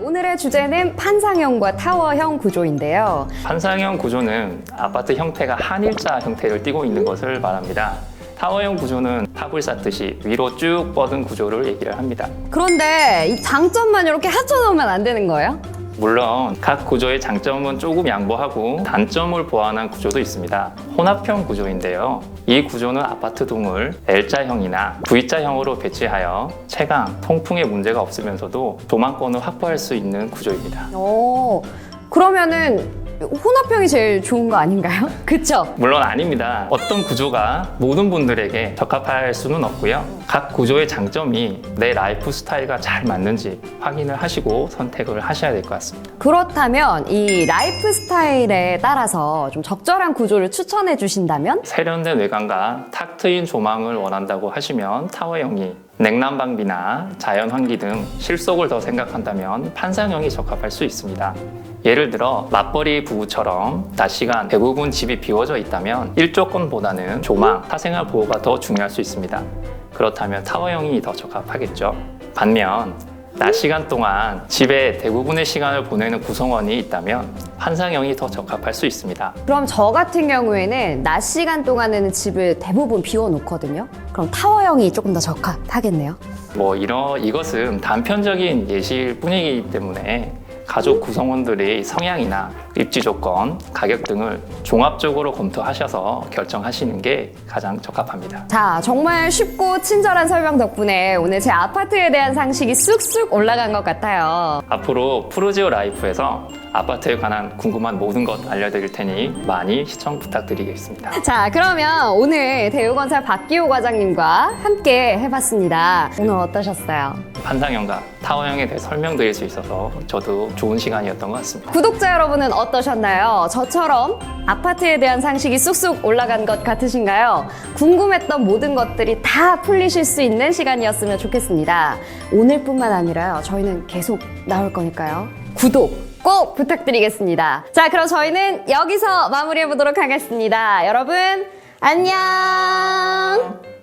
오늘의 주제는 판상형과 타워형 구조인데요. 판상형 구조는 아파트 형태가 한일자 형태를 띠고 있는 것을 말합니다. 타워형 구조는 탑을 쌓듯이 위로 쭉 뻗은 구조를 얘기를 합니다. 그런데 이 장점만 이렇게 합쳐놓으면 안 되는 거예요? 물론 각 구조의 장점은 조금 양보하고 단점을 보완한 구조도 있습니다. 혼합형 구조인데요. 이 구조는 아파트 동을 L자형이나 V자형으로 배치하여 채광, 통풍에 문제가 없으면서도 조망권을 확보할 수 있는 구조입니다. 오, 그러면은 혼합형이 제일 좋은 거 아닌가요? 그쵸? 물론 아닙니다. 어떤 구조가 모든 분들에게 적합할 수는 없고요. 각 구조의 장점이 내 라이프 스타일과 잘 맞는지 확인을 하시고 선택을 하셔야 될 것 같습니다. 그렇다면 이 라이프 스타일에 따라서 좀 적절한 구조를 추천해 주신다면? 세련된 외관과 탁 트인 조망을 원한다고 하시면 타워형이 냉난방비나 자연 환기 등 실속을 더 생각한다면 판상형이 적합할 수 있습니다. 예를 들어 맞벌이 부부처럼 낮 시간 대부분 집이 비워져 있다면 일조권보다는 조망, 사생활 보호가 더 중요할 수 있습니다. 그렇다면 타워형이 더 적합하겠죠. 반면 낮 시간 동안 집에 대부분의 시간을 보내는 구성원이 있다면 판상형이 더 적합할 수 있습니다. 그럼 저 같은 경우에는 낮 시간 동안에는 집을 대부분 비워놓거든요. 그럼 타워형이 조금 더 적합하겠네요. 뭐 이런 이것은 단편적인 예시일 뿐이기 때문에 가족 구성원들의 성향이나 입지 조건, 가격 등을 종합적으로 검토하셔서 결정하시는 게 가장 적합합니다. 자, 정말 쉽고 친절한 설명 덕분에 오늘 제 아파트에 대한 상식이 쑥쑥 올라간 것 같아요. 앞으로 프로지오 라이프에서 아파트에 관한 궁금한 모든 것 알려드릴 테니 많이 시청 부탁드리겠습니다. 자, 그러면 오늘 대우건설 박기호 과장님과 함께 해봤습니다. 오늘 어떠셨어요? 판상형과 타워형에 대해 설명드릴 수 있어서 저도 좋은 시간이었던 것 같습니다. 구독자 여러분은 어떠셨나요? 저처럼 아파트에 대한 상식이 쑥쑥 올라간 것 같으신가요? 궁금했던 모든 것들이 다 풀리실 수 있는 시간이었으면 좋겠습니다. 오늘뿐만 아니라요. 저희는 계속 나올 거니까요. 구독 꼭 부탁드리겠습니다. 자, 그럼 저희는 여기서 마무리해 보도록 하겠습니다. 여러분, 안녕!